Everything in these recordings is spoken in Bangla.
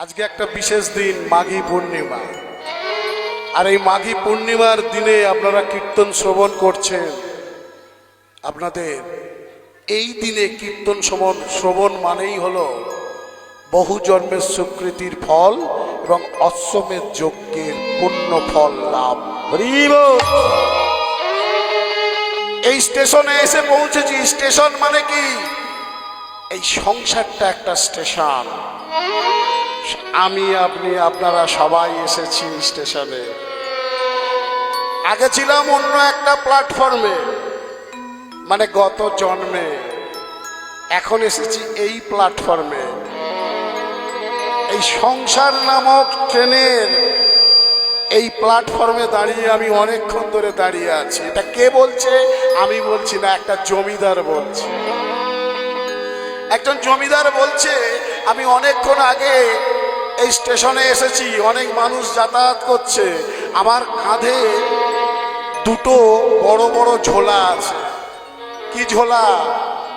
আজকে একটা বিশেষ দিন, মাঘী পূর্ণিমা। আর এই মাঘী পূর্ণিমার দিনে আপনারা কীর্তন শ্রবণ করছেন। আপনাদের এই দিনে কীর্তন শ্রবণ শ্রবণ মানেই হলো বহু জন্মের স্বীকৃতির ফল এবং অশ্বমের যজ্ঞের পূর্ণ ফল লাভ। এই স্টেশনে এসে পৌঁছেছি। স্টেশন মানে কি? এই সংসারটা একটা স্টেশন। আমি, আপনি, আপনারা সবাই এসেছি স্টেশনে। আগে ছিলাম অন্য একটা প্ল্যাটফর্মে মানে গত জন্মে। এখন এসেছি এই প্ল্যাটফর্মে। এই সংসার নামক ট্রেনের এই প্ল্যাটফর্মে দাঁড়িয়ে আমি অনেকক্ষণ ধরে দাঁড়িয়ে আছি। এটা কে বলছে? আমি বলছি না, একটা জমিদার বলছে। একজন জমিদার বলছে, আমি অনেকক্ষণ আগে স্টেশনে এসেছি, অনেক মানুষ যাতায়াত করছে। আমার কাঁধে দুটো বড় বড় ঝোলা আছে। কি ঝোলা?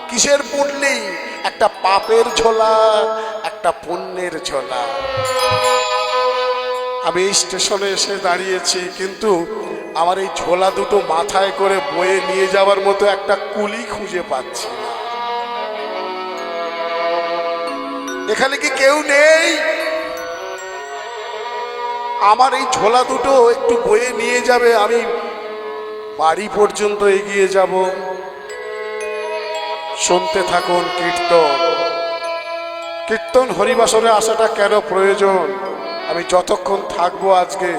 কিসের পুটলি? একটা পাপের ঝোলা, একটা পুণ্যের ঝোলা। আমি এই স্টেশনে এসে দাঁড়িয়েছি, কিন্তু আমার এই ঝোলা দুটো মাথায় করে বয়ে নিয়ে যাওয়ার মতো একটা কুলি খুঁজে পাচ্ছি না। এখানে কি কেউ নেই? আমার এই ঝোলা দুটো একটু বয়ে নিয়ে যাবে, আমি বাড়ি পর্যন্ত এগিয়ে যাব। শুনতে থাকুন কীর্তন। কীর্তন হরিবাসরে আসাটা কেন প্রয়োজন? আমি যতক্ষণ থাকব আজকে,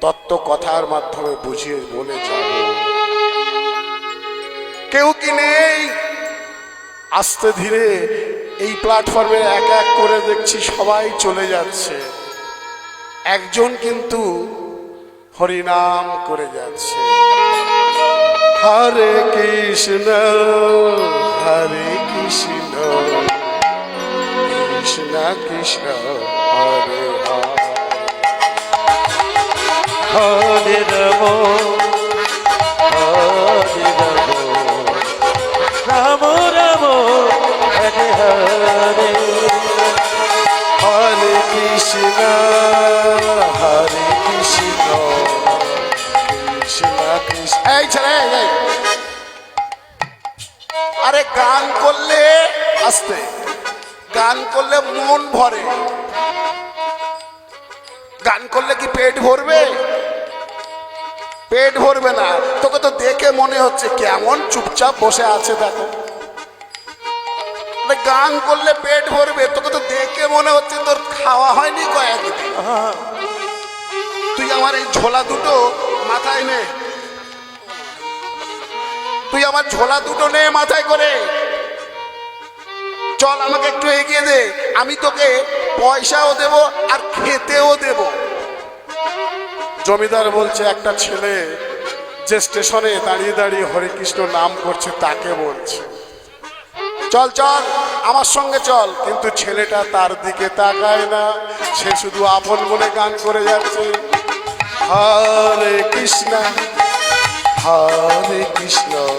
তত্ত্ব কথার মাধ্যমে বুঝিয়ে বলে যাব। কেউ কি নেই? আস্তে ধীরে এই প্ল্যাটফর্মে এক এক করে দেখছি সবাই চলে যাচ্ছে। একজন কিন্তু হরিনাম করে যাচ্ছে। হরে কৃষ্ণ হরে কৃষ্ণ কৃষ্ণ কৃষ্ণ, হরে হরে। রাম হরে রাম রাম রাম, হরে হরে। হরে কৃষ্ণ। গান করলে মন ভরে। গান করলে কি পেট ভরবে? পেট ভরবে না। তোকে তো দেখে মনে হচ্ছে কেমন চুপচাপ বসে আছে, দেখো। গান করলে পেট ভরবে, তোকে তো দেখে মনে হচ্ছে তোর খাওয়া হয়নি কয়েকদিন। তুই আমার এই ঝোলা দুটো মাথায় নে। তুই আমার ঝোলা দুটো নে মাথায় করে। চল আমাকে একটু এগিয়ে দে। আমি তোকে পয়সাও দেব আর খেতেও দেব। জমিদার বলছে, একটা ছেলে যে স্টেশনে দাঁড়িয়ে দাঁড়িয়ে হরে কৃষ্ণ নাম করছে, তাকে বলছে। চল চল, আমার সঙ্গে চল। কিন্তু ছেলেটা তার দিকে তাকায় না। সে শুধু আপন বলে গান করে যাচ্ছে। হরে কৃষ্ণ হরে কৃষ্ণ।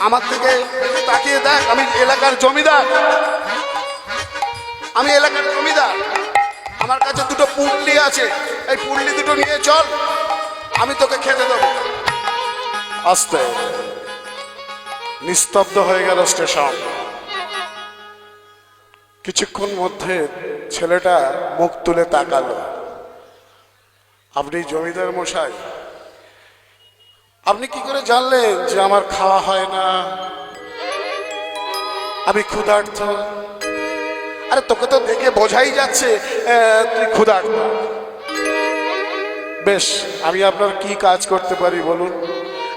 আমার থেকে তাকিয়ে দেখ, আমি এলাকার জমিদার। আমি এলাকার জমিদার। আমার কাছে দুটো পুটলি আছে। এই পুটলি দুটো নিয়ে চল, আমি তোকে খেতে দেবো। আস্তে। নিস্তব্ধ হয়ে গেল স্টেশন। কিছুক্ষণ মধ্যে ছেলেটা মুখ তুলে তাকালো। আপনি জমিদার মশাই আপনি কি করে জানলেন যে আমার খাওয়া হয় না? আমি ক্ষুধার্ত। আরে তোকে তো দেখে বোঝাই যাচ্ছে তুই ক্ষুধার্ত। বেশ আমি আপনার কি কাজ করতে পারি বলুন?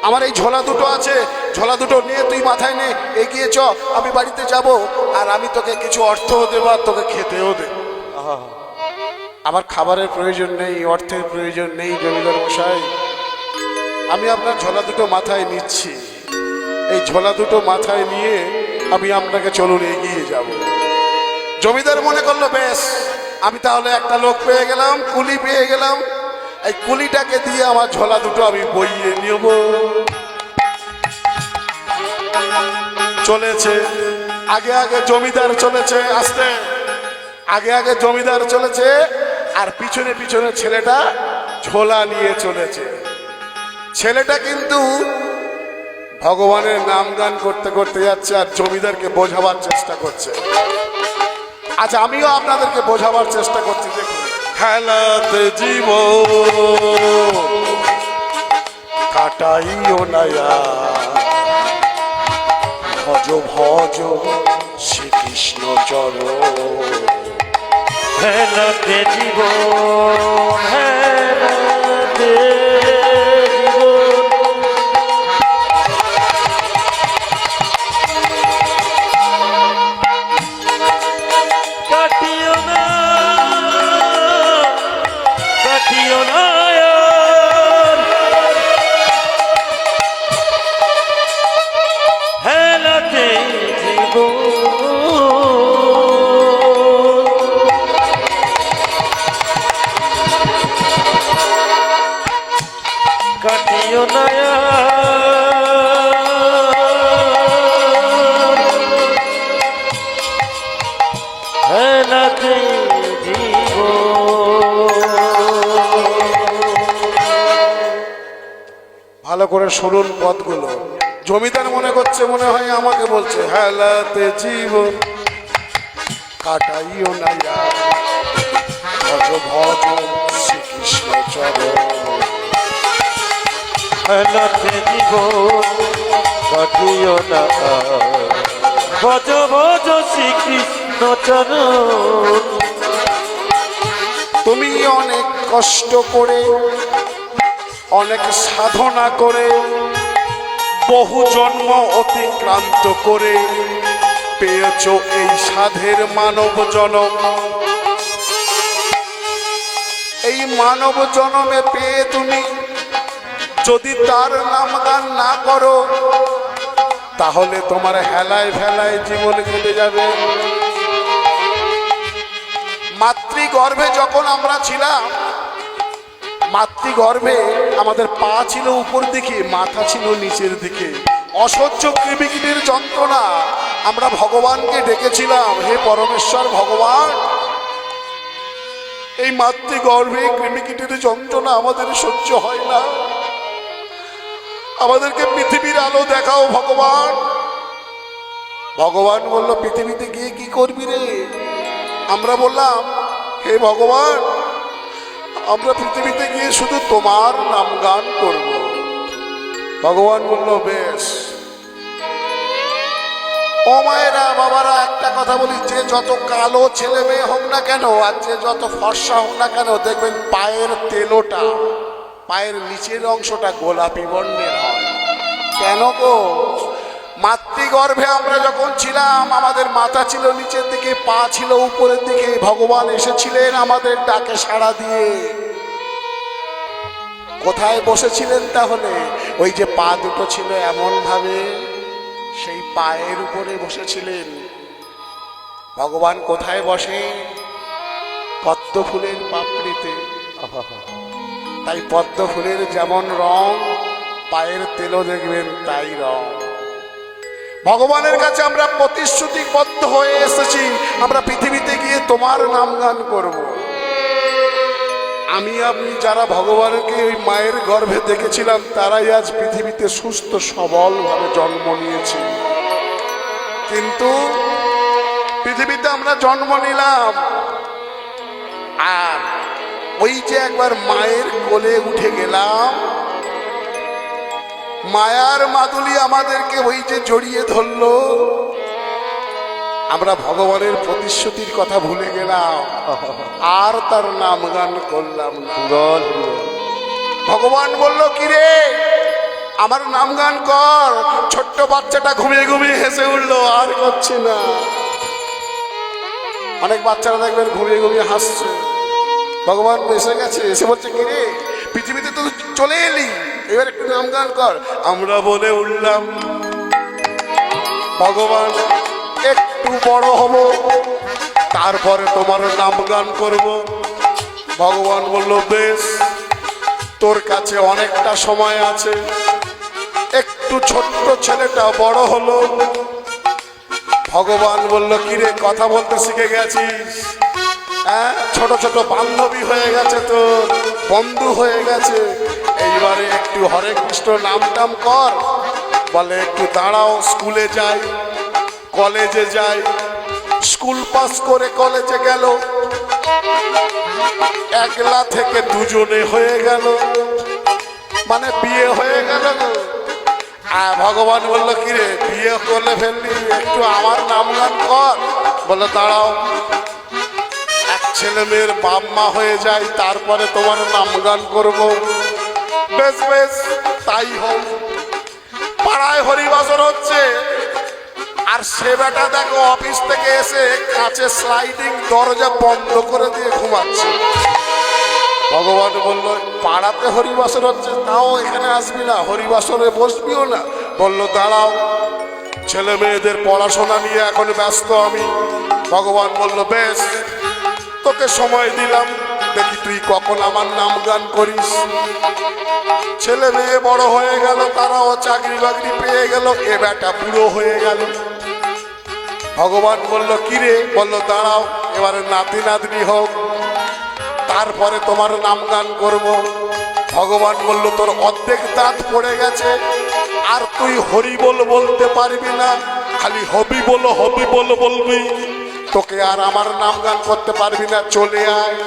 আমার এই ঝোলা দুটো আছে ঝোলা দুটো নিয়ে তুই মাথায় নে এগিয়ে চ আমি বাড়িতে যাব আর আমি তোকে কিছু অর্থও দেবো আর তোকে খেতেও দেবো। আহা, আমার খাবারের প্রয়োজন নেই অর্থের প্রয়োজন নেই জমিদার মশাই। আমি আপনার ঝোলা দুটো মাথায় নিচ্ছি। এই ঝোলা দুটো মাথায় নিয়ে আমি আপনাকে চলুন এগিয়ে যাব। জমিদার মনে করল, বেশ, আমি তাহলে একটা লোক পেয়ে গেলাম, কুলি পেয়ে গেলাম। এই কুলিটাকে দিয়ে আমার ঝোলা দুটো আমি বইয়ে নেব। চলেছে। আগে আগে জমিদার চলেছে, আসতে। আগে আগে জমিদার চলেছে, আর পিছনে পিছনে ছেলেটা ঝোলা নিয়ে চলেছে। ছেলেটা কিন্তু ভগবানের নাম গান করতে করতে যাচ্ছে আর জমিদারকে বোঝাবার চেষ্টা করছে। আচ্ছা আমিও আপনাদেরকে বোঝাবার চেষ্টা করছি, দেখুন। খেলাতে জীব কাটাইও নয়া ভজ ভজ, শ্রীকৃষ্ণ চরণ। হেলাতে জীবন হেলাতে কাটিও নয়া ভালো করে শুনুন পদগুলো। জমিদার মনে করছে, মনে হয় আমাকে বলছে, হেলাতে জীবন কাটাইও না। ভজ ভজ শ্রীকৃষ্ণ চরণ হেলাতে জীব, কাটিও না ভজ ভজ শ্রীকৃষ্ণ চরণ তুমি অনেক কষ্ট করে, অনেক সাধনা করে বহু জন্ম অতিক্রান্ত করে পেয়েছ এই সাধের মানব জনম। এই মানব জনমে পেয়ে তুমি যদি তার নাম গান না করো, তাহলে তোমার হেলায় ফেলায় জীবন কেটে যাবে। মাতৃগর্ভে যখন আমরা ছিলাম, মাতৃগর্ভে আমাদের পা ছিল উপর দিকে, মাথা ছিল নিচের দিকে। অসহ্য কৃমিকিটির যন্ত্রণা। আমরা ভগবানকে ডেকেছিলাম, হে পরমেশ্বর ভগবান, এই মাতৃগর্ভে কৃমিকিটির যন্ত্রণা আমাদের সহ্য হয় না। আমাদেরকে পৃথিবীর আলো দেখাও ভগবান। ভগবান বলল, পৃথিবীতে গিয়ে কি করবি রে? আমরা বললাম, হে ভগবান আমরা পৃথিবীতে গিয়ে শুধু তোমার নাম গান করব। ভগবান বলল, বেশ। ও মায়েরা, বাবারা, একটা কথা বলি, যে যত কালো ছেলে মেয়ে হোক না কেন, আর যে যত ফর্সা হোক না কেন, দেখবেন পায়ের তেলোটা, পায়ের নিচের অংশটা গোলাপি বর্ণের হয়। কেন গো? মাতৃগর্ভে আমরা যখন ছিলাম, আমাদের মাথা ছিল নিচের দিকে, পা ছিল উপরের দিকে। ভগবান এসেছিলেন আমাদের ডাকে সাড়া দিয়ে। কোথায় বসেছিলেন তাহলে? ওই যে পা দুটো ছিল এমন ভাবে সেই পায়ের উপরে বসেছিলেন। ভগবান কোথায় বসে? পদ্ম ফুলের পাপড়িতে। তাই পদ্ম ফুলের যেমন রং, পায়ের তেলও দেখবেন তাই রং। ভগবানের কাছে আমরা প্রতিশ্রুতিবদ্ধ হয়ে এসেছি। আমরা পৃথিবীতে গিয়ে তোমার নাম গান করব। আমি আপনি যারা ভগবানকে ওই মায়ের গর্ভে দেখেছিলাম, তারাই আজ পৃথিবীতে সুস্থ, সবলভাবে জন্ম নিয়েছি। কিন্তু পৃথিবীতে আমরা জন্ম নিলাম। আর ওই যে একবার মায়ের কোলে উঠে গেলাম মায়ার মাদুলি আমাদেরকে ওই যে জড়িয়ে ধরলো। আমরা ভগবানের প্রতিশ্রুতির কথা ভুলে গেলাম। আর তার নাম গান করলাম ভগবান বলল কি রে আমার নাম গান কর। ছোট্ট বাচ্চাটা ঘুমিয়ে ঘুমিয়ে হেসে উঠল, আর করছি না। অনেক বাচ্চারা দেখবেন ঘুমিয়ে ঘুমিয়ে হাসছে। ভগবান এসে গেছে, এসে বলছে কি রে পৃথিবীতে তো চলে এলি। এবার একটু নাম গান কর। আমরা বলে উঠলাম, ভগবান, একটু বড় হব, তারপরে তোমার নাম গান করব। ভগবান বলল, বেশ, তোর কাছে অনেকটা সময় আছে। একটু ছোট্ট ছেলেটা বড় হলো। ভগবান বলল, কিরে, কথা বলতে শিখে গেছিস? হ্যাঁ ছোট ছোট বান্ধবী হয়ে গেছে তোর বন্ধু হয়ে গেছে। এইবারে একটু হরে কৃষ্ণ নাম টাম কর। বলে একটু দাঁড়াও, স্কুলে যাই, কলেজে যাই। স্কুল পাস করে কলেজে গেল। একলা থেকে দুজনে হয়ে গেল। মানে বিয়ে হয়ে গেল। আর ভগবান বলল, কিরে, বিয়ে করলে ফেললি? একটু আমার নাম গান কর। বলে, দাঁড়াও। এক ছেলে মেয়ের বাপ মা হয়ে যায় তারপরে তোমার নাম গান করব। বেশ বেশ, তাই হোক। পাড়ায় হরিবাসর হচ্ছে। আর সে বেটা দেখো অফিস থেকে এসে কাছে স্লাইডিং দরজা বন্ধ করে দিয়ে ঘুমাচ্ছে। ভগবান বলল, পাড়াতে হরিবাসর হচ্ছে, তাও এখানে আসবি না হরিবাসরে বসবিও না। বলল, দাঁড়াও, ছেলে মেয়েদের পড়াশোনা নিয়ে এখন ব্যস্ত আমি। ভগবান বলল, বেশ, তোকে সময় দিলাম। দেখি তুই কখন আমার নাম গান করিস। ছেলে মেয়ে বড় হয়ে গেল, তারাও চাকরি বাকরি পেয়ে গেল, এ বেটা বুড়ো হয়ে গেল। ভগবান বলল, কিরে? বলল, দাঁড়াও, এবারে নাতি নাতনি হোক, তারপরে তোমার নাম গান করব। ভগবান বলল, তোর অর্ধেক দাঁত পড়ে গেছে, আর তুই হরি বল বলতে পারবি না, খালি হবি বলো, হবি বল বলবি। তোকে আর আমার নাম গান করতে পারবি না, চলে আয়।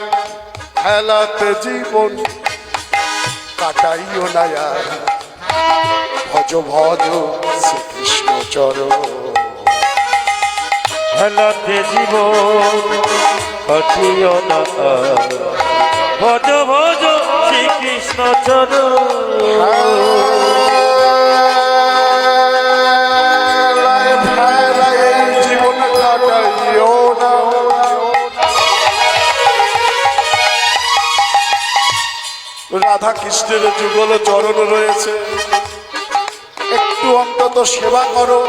খেলাতে জীবন কাটাইও না ভজ ভজ শ্রীকৃষ্ণ চর হেলাতে জীবন কাটিও না। ভজ ভজ শ্রীকৃষ্ণ চরণ। রাধা কৃষ্ণের যুগল চরণ রয়েছে। একটু অন্তত সেবা করো।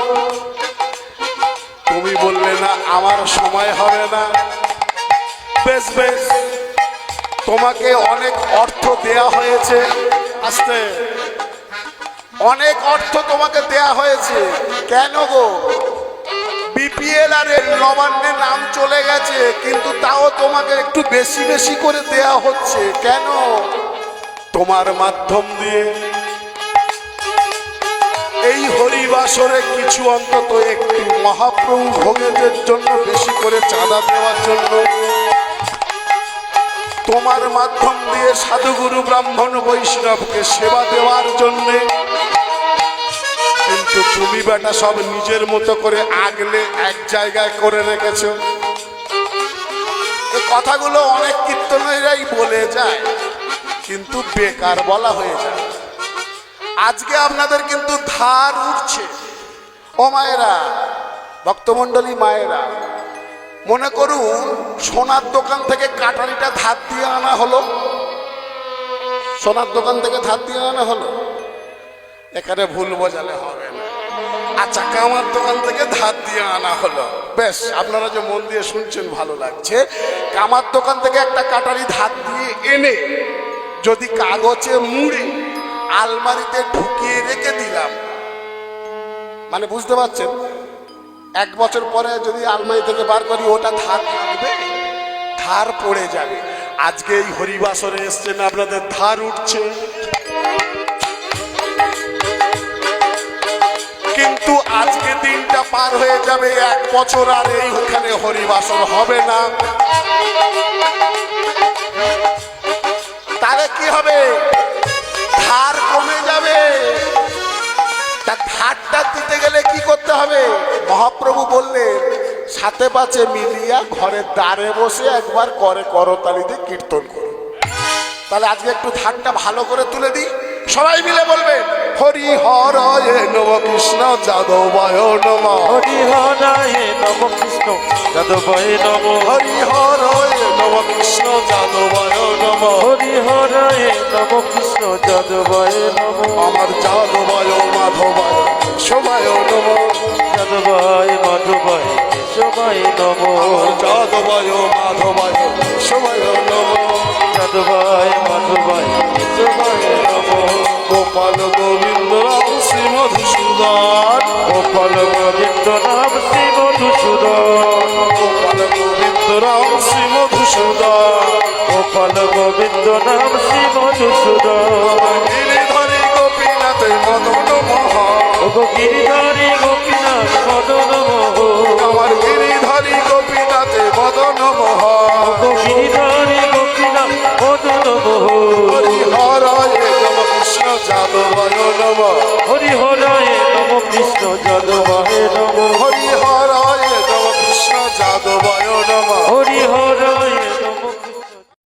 তুমি বললে না, আমার সময় হবে না। বেশ বেশ। তোমাকে অনেক অর্থ দেয়া হয়েছে। আস্তে। অনেক অর্থ তোমাকে দেয়া হয়েছে। কেন গো? বিপিএল আর এর নাম চলে গেছে, কিন্তু তাও তোমাকে একটু বেশি বেশি করে দেয়া হচ্ছে। কেন? তোমার মাধ্যম দিয়ে। এই হরিবাসরে কিছু অন্তত একটি মহাপ্রভু ভোগেদের জন্য বেশি করে চাঁদা দেওয়ার জন্য। তোমার মাধ্যম দিয়ে সাধুগুরু ব্রাহ্মণ বৈষ্ণবকে সেবা দেওয়ার জন্যে। কিন্তু তুমি বেটা সব নিজের মতো করে আগলে এক জায়গায় করে রেখেছো। কথাগুলো অনেক কীর্তনেরাই বলে যায়। কিন্তু বেকার বলা হয়ে যায়। আজকে আপনাদের কিন্তু ধার উঠছে। ও মায়েরা, ভক্তমণ্ডলী মায়েরা, মনে করুন সোনার দোকান থেকে কাটারিটা ধার দিয়ে আনা হলো। সোনার দোকান থেকে ধার দিয়ে আনা হলো। এখানে ভুল বোঝালে হবে না। আচ্ছা কামার দোকান থেকে ধার দিয়ে আনা হলো। বেশ, আপনারা যে মন দিয়ে শুনছেন, ভালো লাগছে। কামার দোকান থেকে একটা কাটারি ধার দিয়ে এনে যদি কাগজে মুড়ে আলমারিতে ঢুকিয়ে রেখে দিলাম মানে বুঝতে পারছেন? এক বছর পরে যদি আলমারি থেকে বার করি, ওটা ধার থাকবে? ধার পড়ে যাবে। আজকে এই হরিবাসরে এসছেন, আপনাদের ধার উঠছে। কিন্তু আজকে দিনটা পার হয়ে যাবে এক বছর, আর এইখানে হরিবাসর হবে না। মহাপ্রভু বললেন সাথে পাচে মিলিয়া ঘরের দ্বারে বসে একবার করে করতালিতে কীর্তন করো। তাহলে আজকে একটু ধানটা ভালো করে তুলে দিই। সবাই মিলে বলবে হরি হরয়ে নম কৃষ্ণ যাদবায় নম। হরি হরায় নম কৃষ্ণ যাদবায় নম। হরি হরয়ে নম কৃষ্ণ যাদবায় নম। হরি হরায় নম কৃষ্ণ যাদবায় নম। আমার যাদবায় মাধবায় সবায় নম। যাদবায় মাধবায় কেশবায় নম। যাদবায় মাধবায় সবায় নম। যাদবায় মাধবায় কেশবায় নম। গোপাল গোবিন্দ রাম শ্রী মধুসূদন গোপাল গোবিন্দ নাম শ্রী মধুসূদন গোপাল গোবিন্দ রাম শ্রী মধুসূদন গোপাল গোবিন্দ নাম শ্রী মধুসূদন গিরিধরি গোপীনাথে মদন ওগো গিরিধারী গোপীনাথ মদন আমার গিরিধরি গোপীনাথে মদন ওগো গিরিধারী গোপীনাথ মদন মোহন হরি হরয়ে নম কৃষ্ণ যাদবায় নম। হরি হরায় নম কৃষ্ণ যাদবায় নম। হরি হরয়ে নম কৃষ্ণ যাদবায়